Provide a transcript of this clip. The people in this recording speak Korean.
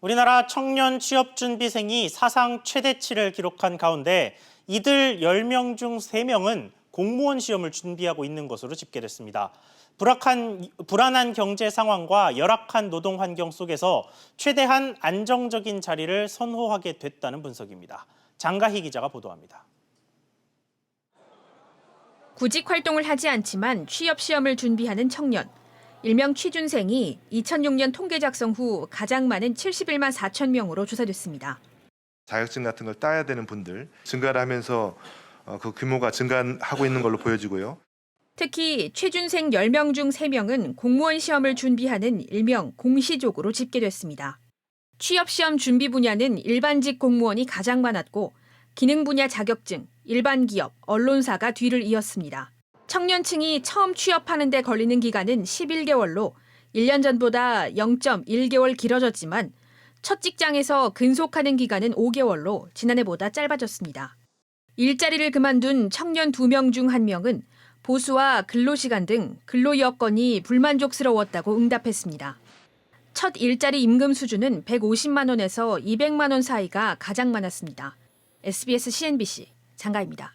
우리나라 청년 취업 준비생이 사상 최대치를 기록한 가운데 이들 10명 중 3명은 공무원 시험을 준비하고 있는 것으로 집계됐습니다. 불악한, 불안한 경제 상황과 열악한 노동 환경 속에서 최대한 안정적인 자리를 선호하게 됐다는 분석입니다. 장가희 기자가 보도합니다. 구직 활동을 하지 않지만 취업 시험을 준비하는 청년. 일명 취준생이 2006년 통계 작성 후 가장 많은 71만 4천 명으로 조사됐습니다. 자격증 같은 걸 따야 되는 분들 증가를 하면서 어, 그 규모가 증가하고 있는 걸로 보여지고요. 특히 취준생 10명 중 3명은 공무원 시험을 준비하는 일명 공시족으로 집계됐습니다. 취업 시험 준비 분야는 일반직 공무원이 가장 많았고 기능 분야 자격증, 일반 기업, 언론사가 뒤를 이었습니다. 청년층이 처음 취업하는 데 걸리는 기간은 11개월로 1년 전보다 0.1개월 길어졌지만 첫 직장에서 근속하는 기간은 5개월로 지난해보다 짧아졌습니다. 일자리를 그만둔 청년 2명 중 1명은 보수와 근로시간 등 근로 여건이 불만족스러웠다고 응답했습니다. 첫 일자리 임금 수준은 150만 원에서 200만 원 사이가 가장 많았습니다. SBS CNBC 장가입니다.